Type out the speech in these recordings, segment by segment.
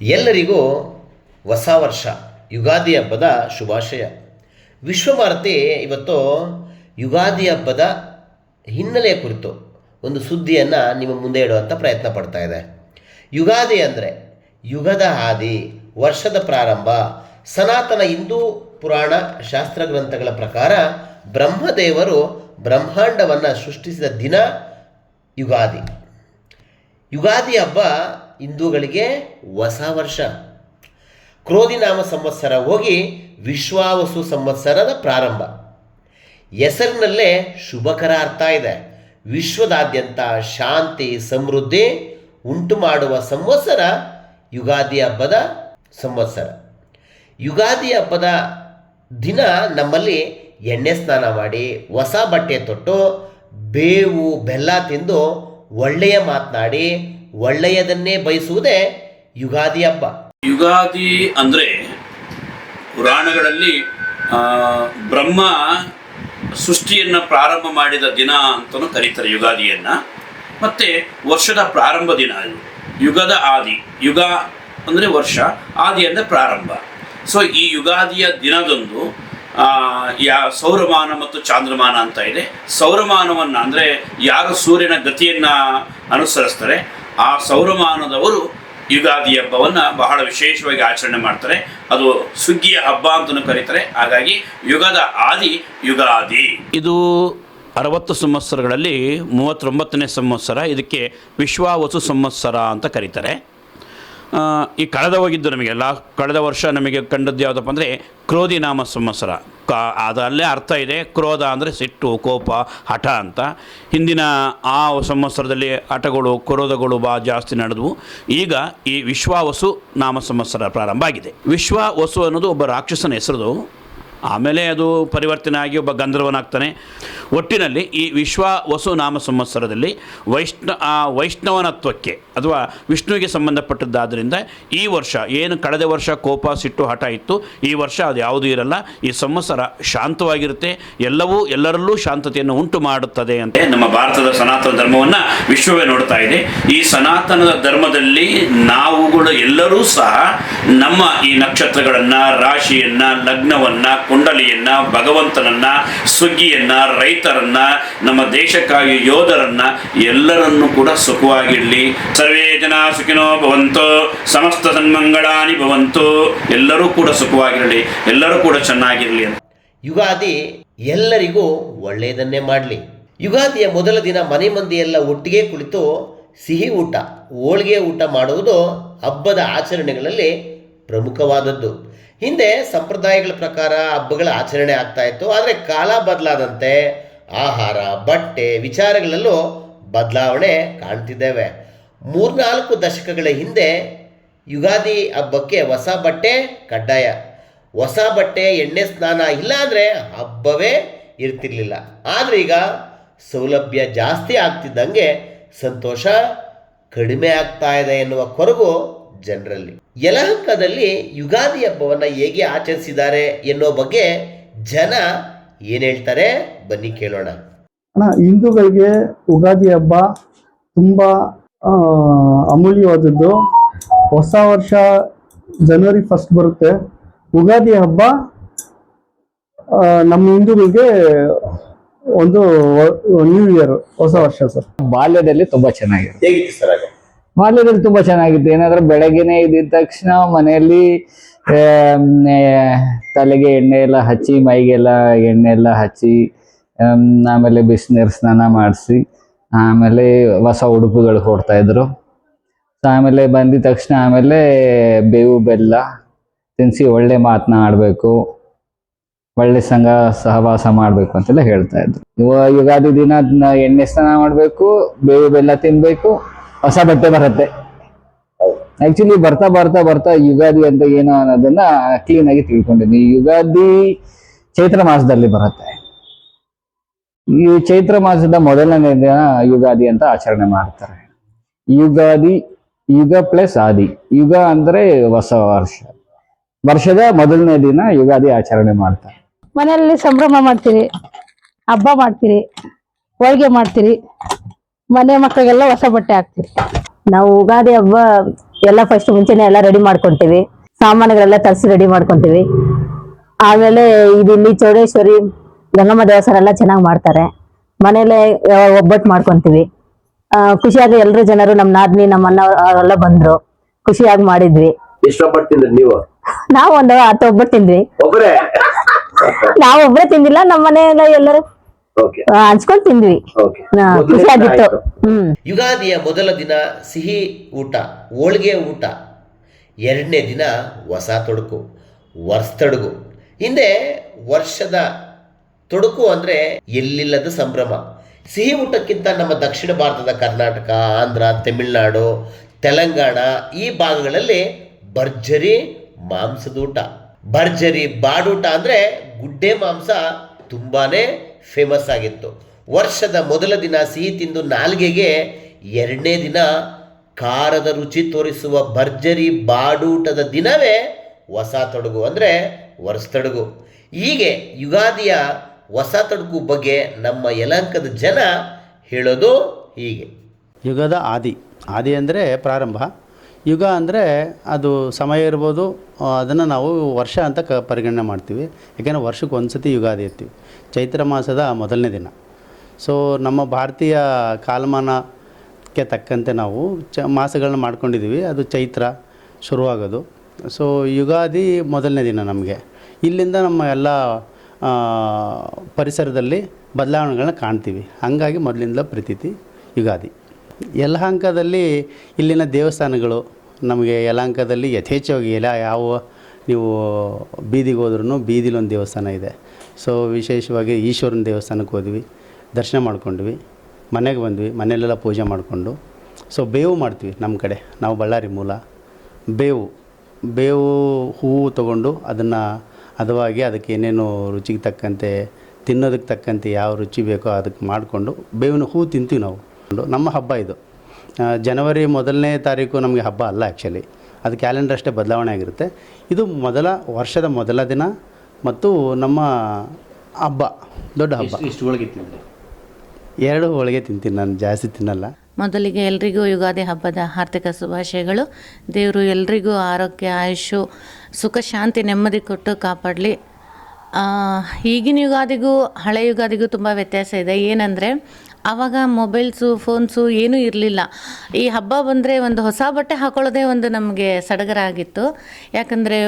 ಎಲ್ಲರಿಗೂ ಹೊಸ ವರ್ಷ, ಯುಗಾದಿ ಹಬ್ಬದ ಶುಭಾಶಯ. ವಿಶ್ವಭಾರತಿ ಇವತ್ತು ಯುಗಾದಿ ಹಬ್ಬದ ಹಿನ್ನೆಲೆಯ ಕುರಿತು ಒಂದು ಸುದ್ದಿಯನ್ನು ನಿಮ್ಮ ಮುಂದೆ ಇಡುವಂಥ ಪ್ರಯತ್ನ ಪಡ್ತಾ ಇದೆ. ಯುಗಾದಿ ಅಂದರೆ ಯುಗದ ಹಾದಿ, ವರ್ಷದ ಪ್ರಾರಂಭ, ಸನಾತನ ಹಿಂದೂ ಪುರಾಣ ಶಾಸ್ತ್ರ ಗ್ರಂಥಗಳ ಪ್ರಕಾರ ಬ್ರಹ್ಮದೇವರು ಬ್ರಹ್ಮಾಂಡವನ್ನು ಸೃಷ್ಟಿಸಿದ ದಿನ ಯುಗಾದಿ. ಯುಗಾದಿ ಹಬ್ಬ ಹಿಂದೂಗಳಿಗೆ ಹೊಸ ವರ್ಷ. ಕ್ರೋಧಿನಾಮ ಸಂವತ್ಸರ ಹೋಗಿ ವಿಶ್ವಾವಸು ಸಂವತ್ಸರದ ಪ್ರಾರಂಭ. ಹೆಸರಿನಲ್ಲೇ ಶುಭಕರ ಅರ್ಥ ಇದೆ. ವಿಶ್ವದಾದ್ಯಂತ ಶಾಂತಿ, ಸಮೃದ್ಧಿ ಉಂಟು ಮಾಡುವ ಸಂವತ್ಸರ ಯುಗಾದಿ ಹಬ್ಬದ ಸಂವತ್ಸರ. ಯುಗಾದಿ ಹಬ್ಬದ ದಿನ ನಮ್ಮಲ್ಲಿ ಎಣ್ಣೆ ಸ್ನಾನ ಮಾಡಿ, ಹೊಸ ಬಟ್ಟೆ ತೊಟ್ಟು, ಬೇವು, ಬೆಲ್ಲ ತಿಂದು ಒಳ್ಳೆಯ ಮಾತನಾಡಿ ಒಳ್ಳೆಯದನ್ನೇ ಬಯಸುವುದೇ ಯುಗಾದಿ ಹಬ್ಬ. ಯುಗಾದಿ ಅಂದರೆ ಪುರಾಣಗಳಲ್ಲಿ ಬ್ರಹ್ಮ ಸೃಷ್ಟಿಯನ್ನು ಪ್ರಾರಂಭ ಮಾಡಿದ ದಿನ ಅಂತಲೂ ಕರೀತಾರೆ ಯುಗಾದಿಯನ್ನು. ಮತ್ತು ವರ್ಷದ ಪ್ರಾರಂಭ ದಿನ ಇದು ಯುಗದ ಆದಿ. ಯುಗ ಅಂದರೆ ವರ್ಷ, ಆದಿ ಅಂದರೆ ಪ್ರಾರಂಭ. ಸೊ ಈ ಯುಗಾದಿಯ ದಿನದಂದು ಯಾ, ಸೌರಮಾನ ಮತ್ತು ಚಾಂದ್ರಮಾನ ಅಂತ ಇದೆ. ಸೌರಮಾನವನ್ನು ಅಂದರೆ ಯಾರು ಸೂರ್ಯನ ಗತಿಯನ್ನು ಅನುಸರಿಸ್ತಾರೆ? ಆ ಸೌರಮಾನದವರು ಯುಗಾದಿ ಹಬ್ಬವನ್ನು ಬಹಳ ವಿಶೇಷವಾಗಿ ಆಚರಣೆ ಮಾಡ್ತಾರೆ. ಅದು ಸುಗ್ಗಿಯ ಹಬ್ಬ ಅಂತಲೂ ಕರೀತಾರೆ. ಹಾಗಾಗಿ ಯುಗದ ಆದಿ, ಯುಗಾದಿ. ಇದು ಅರವತ್ತು ಸಂವತ್ಸರಗಳಲ್ಲಿ ಮೂವತ್ತೊಂಬತ್ತನೇ ಸಂವತ್ಸರ, ಇದಕ್ಕೆ ವಿಶ್ವಾವಸು ಸಂವತ್ಸರ ಅಂತ ಕರೀತಾರೆ. ಈ ಕಳೆದ ಹೋಗಿದ್ದು ನಮಗೆಲ್ಲ, ಕಳೆದ ವರ್ಷ ನಮಗೆ ಕಂಡದ್ದು ಯಾವುದಪ್ಪ ಅಂದರೆ ಕ್ರೋಧಿನಾಮ ಸಂವತ್ಸರ. ಕ ಅದಲ್ಲೇ ಅರ್ಥ ಇದೆ, ಕ್ರೋಧ ಅಂದರೆ ಸಿಟ್ಟು, ಕೋಪ, ಹಠ ಅಂತ. ಹಿಂದಿನ ಆ ಸಂವತ್ಸರದಲ್ಲಿ ಹಠಗಳು, ಕ್ರೋಧಗಳು ಬಾ ಜಾಸ್ತಿ ನಡೆದವು. ಈಗ ಈ ವಿಶ್ವಾವಸು ನಾಮ ಸಂವತ್ಸರ ಪ್ರಾರಂಭ ಆಗಿದೆ. ವಿಶ್ವಾವಸು ಅನ್ನೋದು ಒಬ್ಬ ರಾಕ್ಷಸನ ಹೆಸರು ಆಮೇಲೆ ಅದು ಪರಿವರ್ತನೆ ಆಗಿ ಒಬ್ಬ ಗಂಧರ್ವನಾಗ್ತಾನೆ. ಒಟ್ಟಿನಲ್ಲಿ ಈ ವಿಶ್ವ ವಸು ನಾಮ ಸಂವತ್ಸರದಲ್ಲಿ ವೈಷ್ಣ, ಆ ವೈಷ್ಣವನತ್ವಕ್ಕೆ ಅಥವಾ ವಿಷ್ಣುವಿಗೆ ಸಂಬಂಧಪಟ್ಟದ್ದಾದ್ದರಿಂದ ಈ ವರ್ಷ ಏನು ಕಳೆದ ವರ್ಷ ಕೋಪ, ಸಿಟ್ಟು, ಹಠ ಇತ್ತು, ಈ ವರ್ಷ ಅದು ಯಾವುದೂ ಇರಲ್ಲ. ಈ ಸಂವತ್ಸರ ಶಾಂತವಾಗಿರುತ್ತೆ. ಎಲ್ಲವೂ, ಎಲ್ಲರಲ್ಲೂ ಶಾಂತತೆಯನ್ನು ಉಂಟು ಮಾಡುತ್ತದೆ ಅಂತ ನಮ್ಮ ಭಾರತದ ಸನಾತನ ಧರ್ಮವನ್ನು ವಿಶ್ವವೇ ನೋಡ್ತಾ ಇದೆ. ಈ ಸನಾತನದ ಧರ್ಮದಲ್ಲಿ ನಾವುಗಳು ಎಲ್ಲರೂ ಸಹ ನಮ್ಮ ಈ ನಕ್ಷತ್ರಗಳನ್ನು, ರಾಶಿಯನ್ನು, ಲಗ್ನವನ್ನು ಕುಂಡಲಿಯನ್ನ, ಭಗವಂತನನ್ನ ಸುಗ್ಗಿಯನ್ನ ರೈತರನ್ನ, ನಮ್ಮ ದೇಶಕ್ಕಾಗಿ ಯೋಧರನ್ನ ಎಲ್ಲರನ್ನೂ ಕೂಡ ಸುಖವಾಗಿರಲಿ. ಸರ್ವೇ ಜನ ಸುಖಿನೋ ಭವಂತು, ಸಮಸ್ತ ಸನ್ಮಂಗಳಾನಿ ಭವಂತು, ಎಲ್ಲರೂ ಕೂಡ ಸುಖವಾಗಿರಲಿ, ಎಲ್ಲರೂ ಕೂಡ ಚೆನ್ನಾಗಿರಲಿ ಅಂತ. ಯುಗಾದಿ ಎಲ್ಲರಿಗೂ ಒಳ್ಳೆಯದನ್ನೇ ಮಾಡಲಿ. ಯುಗಾದಿಯ ಮೊದಲ ದಿನ ಮನೆ ಮಂದಿಯೆಲ್ಲ ಒಟ್ಟಿಗೆ ಕುಳಿತು ಸಿಹಿ ಊಟ, ಹೋಳಿಗೆ ಊಟ ಮಾಡುವುದು ಹಬ್ಬದ ಆಚರಣೆಗಳಲ್ಲಿ ಪ್ರಮುಖವಾದದ್ದು. ಹಿಂದೆ ಸಂಪ್ರದಾಯಗಳ ಪ್ರಕಾರ ಹಬ್ಬಗಳ ಆಚರಣೆ ಆಗ್ತಾ ಇತ್ತು, ಆದರೆ ಕಾಲ ಬದಲಾದಂತೆ ಆಹಾರ, ಬಟ್ಟೆ ವಿಚಾರಗಳಲ್ಲೂ ಬದಲಾವಣೆ ಕಾಣ್ತಿದ್ದೇವೆ. ಮೂರ್ನಾಲ್ಕು ದಶಕಗಳ ಹಿಂದೆ ಯುಗಾದಿ ಹಬ್ಬಕ್ಕೆ ಹೊಸ ಬಟ್ಟೆ ಕಡ್ಡಾಯ. ಹೊಸ ಬಟ್ಟೆ, ಎಣ್ಣೆ ಸ್ನಾನ ಇಲ್ಲ ಅಂದರೆ ಹಬ್ಬವೇ ಇರ್ತಿರ್ಲಿಲ್ಲ. ಆದರೆ ಈಗ ಸೌಲಭ್ಯ ಜಾಸ್ತಿ ಆಗ್ತಿದ್ದಂಗೆ ಸಂತೋಷ ಕಡಿಮೆ ಆಗ್ತಾ ಇದೆ ಎನ್ನುವ ಕೊರಗು ಜನರಲ್ಲಿ. ಯಲಹಂಕದಲ್ಲಿ ಯುಗಾದಿ ಹಬ್ಬವನ್ನು ಹೇಗೆ ಆಚರಿಸಿದ್ದಾರೆ ಎನ್ನುವ ಬಗ್ಗೆ ಜನ ಏನು ಹೇಳ್ತಾರೆ? ಬನ್ನಿ ಕೇಳೋಣ. ಅಣ್ಣ ಹಿಂದೂಗಳಿಗೆ ಯುಗಾದಿ ಹಬ್ಬ ತುಂಬಾ ಅಮೂಲ್ಯವಾದದ್ದು. ಹೊಸ ವರ್ಷ ಜನವರಿ ಫಸ್ಟ್ ಬರುತ್ತೆ. ಯುಗಾದಿ ಹಬ್ಬ ನಮ್ಮ ಹಿಂದೂಗಳಿಗೆ ಒಂದು ನ್ಯೂ ಇಯರ್ ಹೊಸ ವರ್ಷ ಸರ್. ಬಾಲ್ಯದಲ್ಲಿ ತುಂಬಾ ಚೆನ್ನಾಗಿದೆ. ಹೇಗಿತ್ತು ಸರ್ ಬಾಲ್ಯದಲ್ಲಿ ತುಂಬಾ ಚೆನ್ನಾಗಿತ್ತು. ಏನಾದ್ರೆ ಬೆಳಗ್ಗೆನೆ ಇದ್ದಿದ ತಕ್ಷಣ ಮನೆಯಲ್ಲಿ ತಲೆಗೆ ಎಣ್ಣೆ ಎಲ್ಲ ಹಚ್ಚಿ, ಮೈಗೆಲ್ಲ ಎಣ್ಣೆ ಎಲ್ಲ ಹಚ್ಚಿ ಆಮೇಲೆ ಬಿಸಿನೀರು ಸ್ನಾನ ಮಾಡಿಸಿ, ಆಮೇಲೆ ಹೊಸ ಉಡುಪುಗಳು ಕೊಡ್ತಾ ಇದ್ರು. ಆಮೇಲೆ ಬಂದಿದ ತಕ್ಷಣ ಆಮೇಲೆ ಬೇವು ಬೆಲ್ಲ ತಿನ್ಸಿ ಒಳ್ಳೆ ಮಾತನ್ನ ಆಡ್ಬೇಕು. ಒಳ್ಳೆ ಸಂಘ ಸಹವಾಸ ಮಾಡಬೇಕು ಅಂತೆಲ್ಲ ಹೇಳ್ತಾ ಇದ್ರು. ಯುಗಾದಿ ದಿನ ಎಣ್ಣೆ ಸ್ನಾನ ಮಾಡಬೇಕು, ಬೇವು ಬೆಲ್ಲ ತಿನ್ಬೇಕು. ಹೊಸ ಬಟ್ಟೆ ಬರುತ್ತೆ. ಆಕ್ಚುಲಿ ಬರ್ತಾ ಬರ್ತಾ ಬರ್ತಾ ಯುಗಾದಿ ಅಂತ ಏನು ಅನ್ನೋದನ್ನ ಕ್ಲೀನ್ ಆಗಿ ತಿಳ್ಕೊಂಡಿದ್ವಿ. ಯುಗಾದಿ ಚೈತ್ರ ಮಾಸದಲ್ಲಿ ಬರುತ್ತೆ. ಈ ಚೈತ್ರ ಮಾಸದ ಮೊದಲನೇ ದಿನ ಯುಗಾದಿ ಅಂತ ಆಚರಣೆ ಮಾಡ್ತಾರೆ. ಯುಗಾದಿ, ಯುಗ ಪ್ಲಸ್ ಆದಿ. ಯುಗ ಅಂದ್ರೆ ಹೊಸ ವರ್ಷ. ವರ್ಷದ ಮೊದಲನೇ ದಿನ ಯುಗಾದಿ ಆಚರಣೆ ಮಾಡ್ತಾರೆ. ಮನೆಯಲ್ಲಿ ಸಂಭ್ರಮ ಮಾಡ್ತೀರಿ, ಹಬ್ಬ ಮಾಡ್ತೀರಿ, ಹೋಳಿಗೆ ಮಾಡ್ತೀರಿ. ಮನೆ ಮಕ್ಕಳಿಗೆಲ್ಲ ಹೊಸ ಬಟ್ಟೆ ಹಾಕ್ತೀವಿ. ನಾವು ಉಗಾದಿ ಹಬ್ಬ ಎಲ್ಲ ಫಸ್ಟ್ ಮುಂಚೆನೆ ಎಲ್ಲ ರೆಡಿ ಮಾಡ್ಕೊಂತೀವಿ. ಸಾಮಾನುಗಳೆಲ್ಲ ತರಿಸಿ ರೆಡಿ ಮಾಡ್ಕೊಂತೀವಿ. ಆಮೇಲೆ ಇದಿಲ್ಲಿ ಚೌಡೇಶ್ವರಿ ಗಂಗಮ್ಮ ದೇವಸ್ಥಾನ ಎಲ್ಲ ಚೆನ್ನಾಗಿ ಮಾಡ್ತಾರೆ. ಮನೇಲೆ ಒಬ್ಬಟ್ಟು ಮಾಡ್ಕೊಂತೀವಿ. ಆ, ಖುಷಿಯಾಗಿ ಎಲ್ರು ಜನರು ನಮ್ಮ ನಾದ್ನಿ ನಮ್ಮ ಅಣ್ಣ ಅವರೆಲ್ಲ ಬಂದ್ರು. ಖುಷಿಯಾಗಿ ಮಾಡಿದ್ವಿ. ನೀವು? ನಾವು ಒಂದು ಹತ್ತು ಒಬ್ಬಟ್ಟು ತಿಂದ್ವಿ. ಒಬ್ಬರೇ ನಾವು ಒಬ್ಬರೇ ತಿಂದಿಲ್ಲ ನಮ್ಮ ಮನೆಯಲ್ಲ ಎಲ್ಲರೂ ಹಂಚ್ಕೊಂಡ್ ತಿಂದ್ವಿ. ಹ್ಮ್. ಯುಗಾದಿಯ ಮೊದಲ ದಿನ ಸಿಹಿ ಊಟ ಹೋಳಿಗೆ ಊಟ. ಎರಡನೇ ದಿನ ಹೊಸ ತೊಡಕು ವರ್ಷತೊಡಗು ಹಿಂದೆ ವರ್ಷದ ತೊಡಕು ಅಂದರೆ ಎಲ್ಲಿಲ್ಲದ ಸಂಭ್ರಮ. ಸಿಹಿ ಊಟಕ್ಕಿಂತ ನಮ್ಮ ದಕ್ಷಿಣ ಭಾರತದ ಕರ್ನಾಟಕ ಆಂಧ್ರ ತಮಿಳುನಾಡು ತೆಲಂಗಾಣ ಈ ಭಾಗಗಳಲ್ಲಿ ಭರ್ಜರಿ ಮಾಂಸದೂಟ ಭರ್ಜರಿ ಬಾಡೂಟ ಅಂದರೆ ಗುಡ್ಡೆ ಮಾಂಸ ತುಂಬಾನೇ ಫೇಮಸ್ ಆಗಿತ್ತು. ವರ್ಷದ ಮೊದಲ ದಿನ ಸಿಹಿ ತಿಂದು ನಾಲ್ಗೆಗೆ ಎರಡನೇ ದಿನ ಖಾರದ ರುಚಿ ತೋರಿಸುವ ಭರ್ಜರಿ ಬಾಡೂಟದ ದಿನವೇ ಹೊಸ ತೊಡಗು ಅಂದರೆ ವರ್ಷತೊಡಗು ಹೀಗೆ ಯುಗಾದಿಯ ಹೊಸ ತೊಡಗು ಬಗ್ಗೆ ನಮ್ಮ ಯಲಂಕದ ಜನ ಹೇಳೋದು ಹೀಗೆ. ಯುಗದ ಆದಿ. ಆದಿ ಅಂದರೆ ಪ್ರಾರಂಭ. ಯುಗ ಅಂದರೆ ಅದು ಸಮಯ ಇರ್ಬೋದು, ಅದನ್ನು ನಾವು ವರ್ಷ ಅಂತ ಕ, ಪರಿಗಣನೆ ಮಾಡ್ತೀವಿ. ಯಾಕೆಂದರೆ ವರ್ಷಕ್ಕೆ ಒಂದು ಸತಿ ಯುಗಾದಿ ಇರ್ತೀವಿ ಚೈತ್ರ ಮಾಸದ ಮೊದಲನೇ ದಿನ. ಸೊ ನಮ್ಮ ಭಾರತೀಯ ಕಾಲಮಾನಕ್ಕೆ ತಕ್ಕಂತೆ ನಾವು ಚ, ಮಾಸಗಳನ್ನ ಮಾಡ್ಕೊಂಡಿದ್ದೀವಿ. ಅದು ಚೈತ್ರ ಶುರುವಾಗೋದು. ಸೊ ಯುಗಾದಿ ಮೊದಲನೇ ದಿನ ನಮಗೆ. ಇಲ್ಲಿಂದ ನಮ್ಮ ಎಲ್ಲ ಪರಿಸರದಲ್ಲಿ ಬದಲಾವಣೆಗಳನ್ನ ಕಾಣ್ತೀವಿ. ಹಾಗಾಗಿ ಮೊದಲಿಂದಲೇ ಪ್ರತೀತಿ ಯುಗಾದಿ. ಯಲಹಂಕದಲ್ಲಿ ಇಲ್ಲಿನ ದೇವಸ್ಥಾನಗಳು ನಮಗೆ ಯಲಹಂಕದಲ್ಲಿ ಯಥೇಚ್ಛವಾಗಿ ಎಲ್ಲ ಯಾವ ನೀವು ಬೀದಿಗೆ ಹೋದ್ರೂ ಬೀದಿಲೊಂದು ದೇವಸ್ಥಾನ ಇದೆ. ಸೊ ವಿಶೇಷವಾಗಿ ಈಶ್ವರನ ದೇವಸ್ಥಾನಕ್ಕೆ ಹೋದ್ವಿ, ದರ್ಶನ ಮಾಡ್ಕೊಂಡ್ವಿ, ಮನೆಗೆ ಬಂದ್ವಿ, ಮನೆಯಲ್ಲೆಲ್ಲ ಪೂಜೆ ಮಾಡಿಕೊಂಡು. ಸೊ ಬೇವು ಮಾಡ್ತೀವಿ ನಮ್ಮ ಕಡೆ, ನಾವು ಬಳ್ಳಾರಿ ಮೂಲ. ಬೇವು ಬೇವು ಹೂವು ತಗೊಂಡು ಅದನ್ನು ಹದವಾಗಿ ಅದಕ್ಕೆ ಏನೇನು ರುಚಿಗೆ ತಕ್ಕಂತೆ, ತಿನ್ನೋದಕ್ಕೆ ತಕ್ಕಂತೆ ಯಾವ ರುಚಿ ಬೇಕೋ ಅದಕ್ಕೆ ಮಾಡಿಕೊಂಡು ಬೇವಿನ ಹೂವು ತಿಂತೀವಿ ನಾವು. ನಮ್ಮ ಹಬ್ಬ ಇದು. ಜನವರಿ ಮೊದಲನೇ ತಾರೀಕು ನಮಗೆ ಹಬ್ಬ ಅಲ್ಲ ಆ್ಯಕ್ಚುಲಿ ಅದು ಕ್ಯಾಲೆಂಡರ್ ಅಷ್ಟೇ ಬದಲಾವಣೆ ಆಗಿರುತ್ತೆ. ಇದು ಮೊದಲ ವರ್ಷದ ಮೊದಲ ದಿನ ಮತ್ತು ನಮ್ಮ ಹಬ್ಬ ದೊಡ್ಡ ಹಬ್ಬ. ಇಷ್ಟು ಹೋಳಿಗೆ ತಿಂದರೆ? ಎರಡು ಹೋಳಿಗೆ ತಿಂತೀನಿ ನಾನು ಜಾಸ್ತಿ ತಿನ್ನಲ್ಲ. ಮೊದಲಿಗೆ ಎಲ್ರಿಗೂ ಯುಗಾದಿ ಹಬ್ಬದ ಹಾರ್ದಿಕ ಶುಭಾಶಯಗಳು. ದೇವರು ಎಲ್ರಿಗೂ ಆರೋಗ್ಯ ಆಯುಷು ಸುಖ ಶಾಂತಿ ನೆಮ್ಮದಿ ಕೊಟ್ಟು ಕಾಪಾಡಲಿ. ಈಗಿನ ಯುಗಾದಿಗೂ ಹಳೆ ಯುಗಾದಿಗೂ ತುಂಬ ವ್ಯತ್ಯಾಸ ಇದೆ. ಏನಂದರೆ ಆವಾಗ ಮೊಬೈಲ್ಸು, ಫೋನ್ಸು ಏನೂ ಇರಲಿಲ್ಲ. ಈ ಹಬ್ಬ ಬಂದರೆ ಒಂದು ಹೊಸ ಬಟ್ಟೆ ಹಾಕೊಳ್ಳೋದೇ ಒಂದು ನಮಗೆ ಸಡಗರ ಆಗಿತ್ತು ಯಾಕಂದರೆ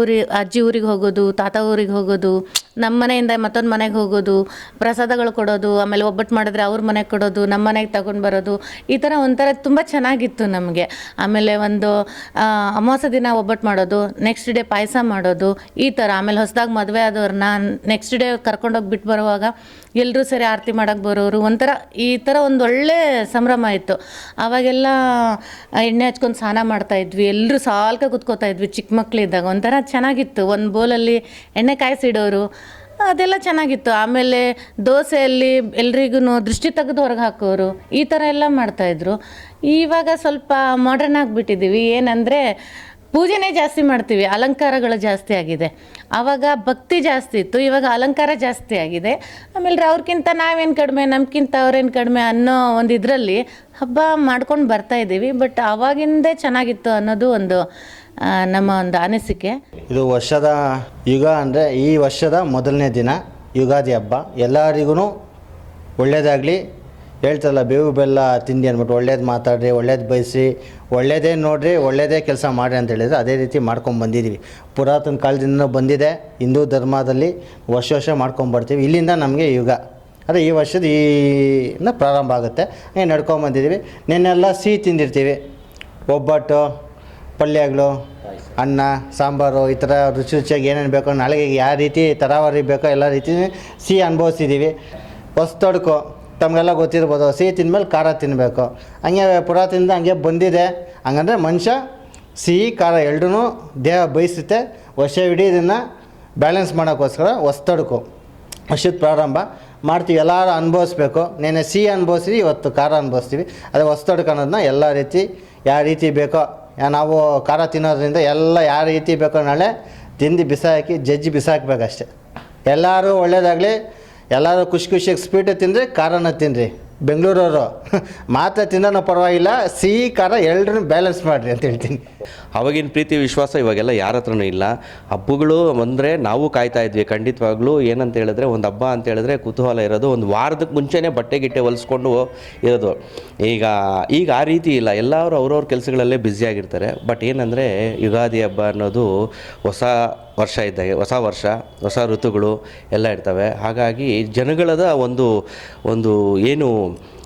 ಊರಿ, ಅಜ್ಜಿ ಊರಿಗೆ ಹೋಗೋದು, ತಾತ ಊರಿಗೆ ಹೋಗೋದು ನಮ್ಮ ಮನೆಯಿಂದ ಮತ್ತೊಂದು ಮನೆಗೆ ಹೋಗೋದು, ಪ್ರಸಾದಗಳು ಕೊಡೋದು, ಆಮೇಲೆ ಒಬ್ಬಟ್ಟು ಮಾಡಿದ್ರೆ ಅವ್ರ ಮನೆಗೆ ಕೊಡೋದು ನಮ್ಮ ಮನೆಗೆ ತಗೊಂಡು ಬರೋದು, ಈ ಥರ ಒಂಥರ ತುಂಬ ಚೆನ್ನಾಗಿತ್ತು ನಮಗೆ. ಆಮೇಲೆ ಒಂದು ಅಮಾವಾಸ್ಯ ದಿನ ಒಬ್ಬಟ್ಟು ಮಾಡೋದು ನೆಕ್ಸ್ಟ್ ಡೇ ಪಾಯಸ ಮಾಡೋದು, ಈ ಥರ. ಆಮೇಲೆ ಹೊಸದಾಗಿ ಮದುವೆ ಆದವ್ರನ್ನ ನೆಕ್ಸ್ಟ್ ಡೇ ಕರ್ಕೊಂಡೋಗಿ ಬಿಟ್ಟು ಬರುವಾಗ ಎಲ್ಲರೂ ಸೇರಿ ಆರತಿ ಮಾಡೋಕ್ಕೆ ಬರೋರು, ಒಂಥರ ಈ ಥರ ಒಂದು ಒಳ್ಳೆ ಸಂಭ್ರಮ ಇತ್ತು. ಆವಾಗೆಲ್ಲ ಎಣ್ಣೆ ಹಚ್ಕೊಂಡು ಸ್ನಾನ ಮಾಡ್ತಾ ಇದ್ವಿ ಎಲ್ಲರೂ ಸಾಲ್ಕ ಕುತ್ಕೋತಾ ಇದ್ವಿ ಚಿಕ್ಕ ಮಕ್ಕಳಿದ್ದಾಗ ಒಂಥರ ಚೆನ್ನಾಗಿತ್ತು, ಒಂದು ಬೋಲಲ್ಲಿ ಎಣ್ಣೆ ಕಾಯಿಸಿಡೋರು, ಅದೆಲ್ಲ ಚೆನ್ನಾಗಿತ್ತು. ಆಮೇಲೆ ದೋಸೆಯಲ್ಲಿ ಎಲ್ರಿಗೂ ದೃಷ್ಟಿ ತೆಗೆದು ಹೊರಗೆ ಹಾಕೋರು, ಈ ಥರ ಎಲ್ಲ ಮಾಡ್ತಾಯಿದ್ರು ಇವಾಗ ಸ್ವಲ್ಪ ಮಾಡ್ರನ್ ಆಗಿಬಿಟ್ಟಿದ್ದೀವಿ ಏನಂದರೆ ಪೂಜೆನೇ ಜಾಸ್ತಿ ಮಾಡ್ತೀವಿ, ಅಲಂಕಾರಗಳು ಜಾಸ್ತಿ ಆಗಿದೆ. ಆವಾಗ ಭಕ್ತಿ ಜಾಸ್ತಿ ಇತ್ತು, ಇವಾಗ ಅಲಂಕಾರ ಜಾಸ್ತಿ ಆಗಿದೆ. ಆಮೇಲೆ ಅವ್ರಿಗಿಂತ ನಾವೇನು ಕಡಿಮೆ ನಮ್ಗಿಂತ ಅವ್ರೇನು ಕಡಿಮೆ ಅನ್ನೋ ಒಂದು ಇದರಲ್ಲಿ ಹಬ್ಬ ಮಾಡ್ಕೊಂಡು ಬರ್ತಾ ಇದ್ದೀವಿ. ಬಟ್ ಆವಾಗಿಂದೇ ಚೆನ್ನಾಗಿತ್ತು ಅನ್ನೋದು ಒಂದು ನಮ್ಮ ಒಂದು ಅನಿಸಿಕೆ. ಇದು ವರ್ಷದ ಯುಗ ಅಂದರೆ ಈ ವರ್ಷದ ಮೊದಲನೇ ದಿನ ಯುಗಾದಿ ಹಬ್ಬ. ಎಲ್ಲರಿಗೂ ಒಳ್ಳೆಯದಾಗಲಿ ಹೇಳ್ತಾರಲ್ಲ, ಬೇವು ಬೆಲ್ಲ ತಿಂಡಿ ಅಂದ್ಬಿಟ್ಟು ಒಳ್ಳೇದು ಮಾತಾಡ್ರಿ, ಒಳ್ಳೇದು ಬಯಸಿ ಒಳ್ಳೇದೇ ನೋಡ್ರಿ, ಒಳ್ಳೇದೇ ಕೆಲಸ ಮಾಡಿರಿ ಅಂತ ಹೇಳಿದ್ರೆ ಅದೇ ರೀತಿ ಮಾಡ್ಕೊಂಡು ಬಂದಿದ್ದೀವಿ ಪುರಾತನ ಕಾಲದಿಂದ ಬಂದಿದೆ, ಹಿಂದೂ ಧರ್ಮದಲ್ಲಿ ವರ್ಷ ವರ್ಷ ಮಾಡ್ಕೊಂಬರ್ತೀವಿ ಇಲ್ಲಿಂದ ನಮಗೆ ಯುಗ. ಅದೇ ಈ ವರ್ಷದ ಈ ಪ್ರಾರಂಭ ಆಗುತ್ತೆ. ಹಂಗೆ ನಡ್ಕೊಂಬಂದಿದ್ದೀವಿ ನೆನ್ನೆಲ್ಲ ಸಿಹಿ ತಿಂದಿರ್ತೀವಿ. ಒಬ್ಬಟ್ಟು, ಪಲ್ಯಗಳು, ಅನ್ನ, ಸಾಂಬಾರು, ಈ ಥರ ರುಚಿ ರುಚಿಯಾಗಿ ಏನೇನು ಬೇಕೋ, ನಾಳೆಗೆ ಯಾವ ರೀತಿ ತರಾವರಿ ಬೇಕೋ ಎಲ್ಲ ರೀತಿ ಸಿಹಿ ಅನುಭವಿಸಿದ್ದೀವಿ ಹೊಸ್ತೊಡ್ಕು ತಮಗೆಲ್ಲ ಗೊತ್ತಿರ್ಬೋದು, ಸಿಹಿ ತಿಂದಮೇಲೆ ಖಾರ ತಿನ್ನಬೇಕು ಹಂಗೆ ಪುರಾತನದಿಂದ ಹಂಗೆ ಬಂದಿದೆ. ಹಂಗಂದರೆ ಮನುಷ್ಯ ಸಿಹಿ, ಖಾರ ಎರಡೂ ದೇಹ ಬಯಸುತ್ತೆ. ಇಡೀ ಇದನ್ನು ಬ್ಯಾಲೆನ್ಸ್ ಮಾಡೋಕ್ಕೋಸ್ಕರ ಹೊಸ್ತಡ್ಕು ವರ್ಷದ ಪ್ರಾರಂಭ. ಮಾಡ್ತೀವಿ, ಎಲ್ಲರೂ ಅನುಭವಿಸ್ಬೇಕು. ನೆನೆ ಸಿಹಿ ಅನುಭವಿಸ್ತೀವಿ ಇವತ್ತು ಖಾರ ಅನುಭವಿಸ್ತೀವಿ. ಅದೇ ಅನ್ನೋದನ್ನ ಎಲ್ಲ ರೀತಿ, ಯಾವ ರೀತಿ ಬೇಕೋ ನಾವು ಖಾರ ತಿನ್ನೋದ್ರಿಂದ ಎಲ್ಲ ಯಾವ ರೀತಿ ಬೇಕೋ ನಾಳೆ ತಿಂದು ಬಿಸಾಕಿ, ಜಜ್ಜಿ ಬಿಸಾಕ್ಬೇಕಷ್ಟೆ. ಎಲ್ಲರೂ ಒಳ್ಳೇದಾಗಲಿ. ಎಲ್ಲರೂ ಖುಷಿ ಖುಷಿಯಾಗಿ ಸ್ವೀಟ್ ತಿನ್ನಿರಿ ಖಾರನ ತಿನ್ನಿರಿ ಬೆಂಗಳೂರವರು, ಮಾತ್ರ ತಿನ್ನೋಣ ಪರವಾಗಿಲ್ಲ, ಸಿಹಿ ಖಾರ ಎಲ್ಲರೂ ಬ್ಯಾಲೆನ್ಸ್ ಮಾಡಿರಿ ಅಂತ ಹೇಳ್ತೀನಿ. ಅವಾಗಿನ ಪ್ರೀತಿ, ವಿಶ್ವಾಸ ಇವಾಗೆಲ್ಲ ಯಾರ ಹತ್ರನೂ ಇಲ್ಲ. ಹಬ್ಬಗಳು ಅಂದರೆ ನಾವು ಕಾಯ್ತಾ ಇದ್ವಿ. ಖಂಡಿತವಾಗ್ಲೂ ಏನಂತ ಹೇಳಿದ್ರೆ ಒಂದು ಹಬ್ಬ ಅಂತ ಹೇಳಿದ್ರೆ ಕುತೂಹಲ ಇರೋದು. ಒಂದು ವಾರದಕ್ಕೆ ಮುಂಚೆನೇ ಬಟ್ಟೆ, ಗಿಟ್ಟೆ ಹೊಲಿಸ್ಕೊಂಡು ಇರೋದು. ಈಗ ಈಗ ಆ ರೀತಿ ಇಲ್ಲ. ಎಲ್ಲರೂ ಅವ್ರವ್ರ ಕೆಲಸಗಳಲ್ಲೇ ಬ್ಯುಸಿಯಾಗಿರ್ತಾರೆ ಬಟ್ ಏನಂದರೆ ಯುಗಾದಿ ಹಬ್ಬ ಅನ್ನೋದು ಹೊಸ ವರ್ಷ ಇದ್ದಾಗೆ ಹೊಸ ವರ್ಷ, ಹೊಸ ಋತುಗಳು ಎಲ್ಲ ಇರ್ತವೆ. ಹಾಗಾಗಿ ಜನಗಳದ ಒಂದು ಒಂದು ಏನು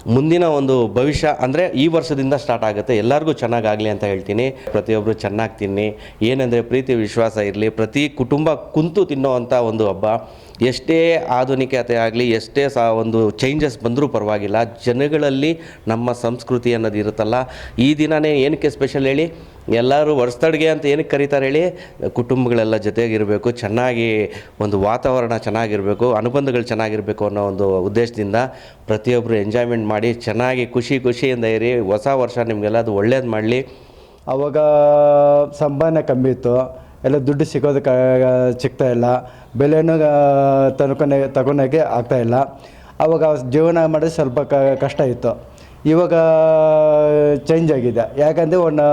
ಮುಂದಿನ ಒಂದು ಭವಿಷ್ಯ ಅಂದರೆ ಈ ವರ್ಷದಿಂದ ಸ್ಟಾರ್ಟ್ ಆಗುತ್ತೆ. ಎಲ್ಲರಿಗೂ ಚೆನ್ನಾಗಾಗಲಿ ಅಂತ ಹೇಳ್ತೀನಿ. ಪ್ರತಿಯೊಬ್ಬರು ಚೆನ್ನಾಗಿ ತಿನ್ನಿ. ಏನಂದರೆ ಪ್ರೀತಿ, ವಿಶ್ವಾಸ ಇರಲಿ. ಪ್ರತಿ ಕುಟುಂಬ ಕುಂತು ತಿನ್ನೋವಂಥ ಒಂದು ಹಬ್ಬ. ಎಷ್ಟೇ ಆಧುನಿಕತೆ ಆಗಲಿ ಎಷ್ಟೇ ಸಹ ಒಂದು ಚೇಂಜಸ್ ಬಂದರೂ ಪರವಾಗಿಲ್ಲ, ಜನಗಳಲ್ಲಿ ನಮ್ಮ ಸಂಸ್ಕೃತಿ ಅನ್ನೋದು ಇರುತ್ತಲ್ಲ, ಈ ದಿನನೇ ಏನಕ್ಕೆ ಸ್ಪೆಷಲ್ ಹೇಳಿ? ಎಲ್ಲರೂ ವರ್ಷದಡ್ಗೆ ಅಂತ ಏನಕ್ಕೆ ಕರೀತಾರೆ ಹೇಳಿ? ಕುಟುಂಬಗಳೆಲ್ಲ ಜೊತೆಗಿರಬೇಕು, ಚೆನ್ನಾಗಿ ಒಂದು ವಾತಾವರಣ ಚೆನ್ನಾಗಿರಬೇಕು, ಅನುಬಂಧಗಳು ಚೆನ್ನಾಗಿರಬೇಕು ಅನ್ನೋ ಒಂದು ಉದ್ದೇಶದಿಂದ ಪ್ರತಿಯೊಬ್ಬರು ಎಂಜಾಯ್ಮೆಂಟ್ ಮಾಡಿ, ಚೆನ್ನಾಗಿ ಖುಷಿ ಖುಷಿಯಿಂದ ಇರಿ, ಹೊಸ ವರ್ಷ ನಿಮಗೆಲ್ಲ ಅದು ಒಳ್ಳೇದು ಮಾಡಲಿ. ಅವಾಗ ಸಂಬಂಧ ಕಮ್ಮಿ ಇತ್ತು. ಎಲ್ಲ ದುಡ್ಡು ಸಿಗೋದಕ್ಕೆ ಸಿಗ್ತಾ ಇಲ್ಲ. ಬೆಲೆನೂ ತನ್ಕೊನೆ ತಗೊಳಕ್ಕೆ ಆಗ್ತಾಯಿಲ್ಲ ಅವಾಗ ಜೀವನ ಮಾಡೋದು ಸ್ವಲ್ಪ ಕಷ್ಟ ಇತ್ತು. ಇವಾಗ ಚೇಂಜ್ ಆಗಿದೆ. ಯಾಕಂದರೆ ಒಂದು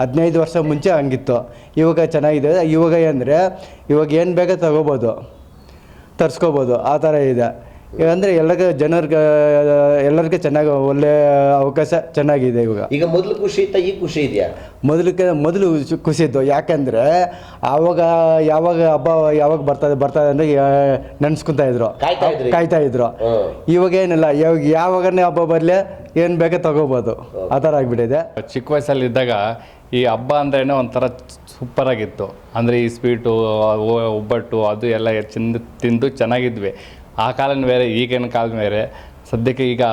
ಹದಿನೈದು ವರ್ಷ ಮುಂಚೆ ಹಂಗಿತ್ತು. ಇವಾಗ ಚೆನ್ನಾಗಿದೆ. ಇವಾಗ ಅಂದರೆ ಇವಾಗ ಏನು ಬೇಗ ತಗೋಬೋದು. ತರಿಸ್ಕೋಬೋದು. ಆ ಥರ ಇದೆ. ಅಂದರೆ ಎಲ್ಲರಿಗೂ ಜನರ್ಗ ಎಲ್ಲರಿಗೂ ಚೆನ್ನಾಗಿ ಒಳ್ಳೆ ಅವಕಾಶ ಚೆನ್ನಾಗಿದೆ ಇವಾಗ. ಈಗ ಮೊದಲು ಖುಷಿ ಇತ್ತ ಈಗ ಖುಷಿ ಇದೆಯಾ? ಮೊದಲು ಮೊದಲು ಖುಷಿ ಇತ್ತು. ಯಾಕಂದ್ರೆ ಆವಾಗ ಯಾವಾಗ ಹಬ್ಬ ಯಾವಾಗ ಬರ್ತದೆ ಬರ್ತದೆ ಅಂದರೆ ನೆನ್ಸ್ಕೊತಾ ಇದ್ರು. ಕಾಯ್ತಾ ಇದ್ರಿ. ಕಾಯ್ತಾ ಇದ್ರು. ಹ್ಮ್. ಇವಾಗ ಏನಿಲ್ಲ ಯಾವಾಗ ಯಾವಾಗನೇ ಹಬ್ಬ ಬರಲಿ ಏನು ಬೇಕ ತಗೋಬೋದು. ಆ ಥರ ಆಗಿಬಿಟ್ಟಿದೆ. ಚಿಕ್ಕ ವಯಸ್ಸಲ್ಲಿ ಇದ್ದಾಗ ಈ ಹಬ್ಬ ಅಂದ್ರೇನೆ ಒಂಥರ ಸೂಪರ್ ಆಗಿತ್ತು. ಅಂದರೆ ಈ ಸ್ವೀಟು ಒಬ್ಬಟ್ಟು ಅದು ಎಲ್ಲ ತಿಂದು ತಿಂದು ಚೆನ್ನಾಗಿದ್ವಿ. ಆ ಕಾಲನ ಬೇರೆ ಈಗಿನ ಕಾಲ ಬೇರೆ. ಸದ್ಯಕ್ಕೆ ಈಗ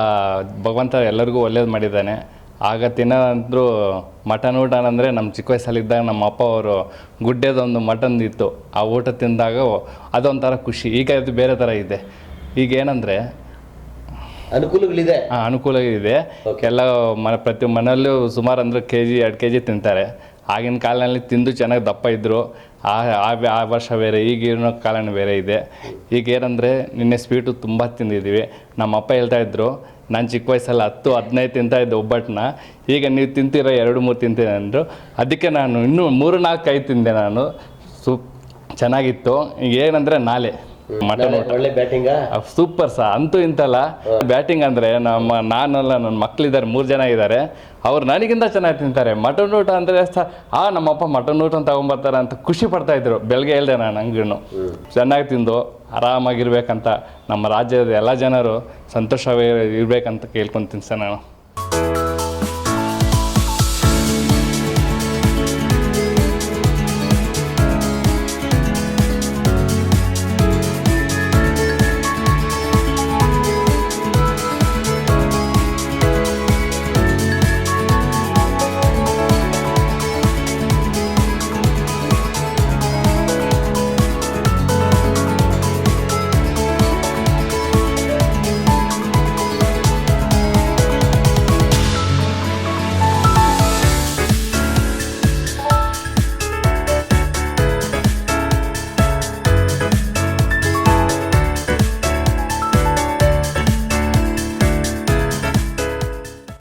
ಭಗವಂತ ಎಲ್ಲರಿಗೂ ಒಳ್ಳೇದು ಮಾಡಿದ್ದಾನೆ. ಆಗ ತಿನ್ನೋದಂದ್ರು ಮಟನ್ ಊಟ ಅಂದರೆ ನಮ್ಮ ಚಿಕ್ಕ ವಯಸ್ಸಲ್ಲಿದ್ದಾಗ ನಮ್ಮ ಅಪ್ಪ ಅವರು ಗುಡ್ಡೆದೊಂದು ಮಟನ್ ಇತ್ತು. ಆ ಊಟ ತಿಂದಾಗ ಅದೊಂಥರ ಖುಷಿ. ಈಗ ಇದು ಬೇರೆ ಥರ ಇದೆ. ಈಗ ಏನಂದರೆ ಅನುಕೂಲಗಳಿದೆ. ಹಾಂ ಅನುಕೂಲಗಳಿದೆ. ಎಲ್ಲ ಮನೆ ಪ್ರತಿ ಮನೆಯಲ್ಲೂ ಸುಮಾರು ಅಂದರೆ ಕೆ ಜಿ ಎರಡು ಕೆ ಜಿ ತಿಂತಾರೆ. ಆಗಿನ ಕಾಲದಲ್ಲಿ ತಿಂದು ಚೆನ್ನಾಗಿ ದಪ್ಪ ಇದ್ದರು ಆ ಆ ವರ್ಷ ಬೇರೆ ಈಗಿನ ಕಾಲನ ಬೇರೆ ಇದೆ. ಈಗ ಏನಂದರೆ ನಿನ್ನೆ ಸ್ವೀಟು ತುಂಬ ತಿಂದಿದ್ದೀವಿ. ನಮ್ಮ ಅಪ್ಪ ಹೇಳ್ತಾ ಇದ್ದರು ನಾನು ಚಿಕ್ಕ ವಯಸ್ಸಲ್ಲಿ ಹತ್ತು, ಹದಿನೈದು ತಿಂತಾಯಿದ್ದೆ ಒಬ್ಬಟ್ಟನ್ನ ಈಗ ನೀವು ತಿಂತೀರೋ, ಎರಡು, ಮೂರು ತಿಂತೀನಿ ಅಂದರು. ಅದಕ್ಕೆ ನಾನು ಇನ್ನೂ ಮೂರು, ನಾಲ್ಕು ಐದು ತಿಂದೆ ನಾನು. ಸು, ಚೆನ್ನಾಗಿತ್ತು. ಈಗ ಏನಂದರೆ ನಾಳೆ ಮಟನ್ ಒಳ್ಳೆ ಬ್ಯಾಟಿಂಗ್ ಸೂಪರ್ ಸಾ ಅಂತೂ ಇಂತಲ್ಲ. ಬ್ಯಾಟಿಂಗ್ ಅಂದ್ರೆ ನಮ್ಮ ನಾನಲ್ಲ ನನ್ನ ಮಕ್ಳಿದ್ದಾರೆ ಮೂರು ಜನ ಇದ್ದಾರೆ. ಅವ್ರು ನನಗಿಂತ ಚೆನ್ನಾಗಿ ತಿಂತಾರೆ. ಮಟನ್ ಊಟ ಅಂದ್ರೆ ಆ ನಮ್ಮಪ್ಪ ಮಟನ್ ಊಟ ತಗೊಂಬರ್ತಾರೆ ಅಂತ ಖುಷಿ ಪಡ್ತಾ ಇದ್ರು. ಬೆಳಗ್ಗೆ ಹೇಳ್ದೆ ನಾನು ಹಂಗಿನ್ನು ಚೆನ್ನಾಗಿ ತಿಂದು ಆರಾಮಾಗಿರ್ಬೇಕಂತ ನಮ್ಮ ರಾಜ್ಯದ ಎಲ್ಲ ಜನರು ಸಂತೋಷವೇ ಇರ್ಬೇಕಂತ ಕೇಳ್ಕೊಂತೀನಿ ಸರ್ ನಾನು.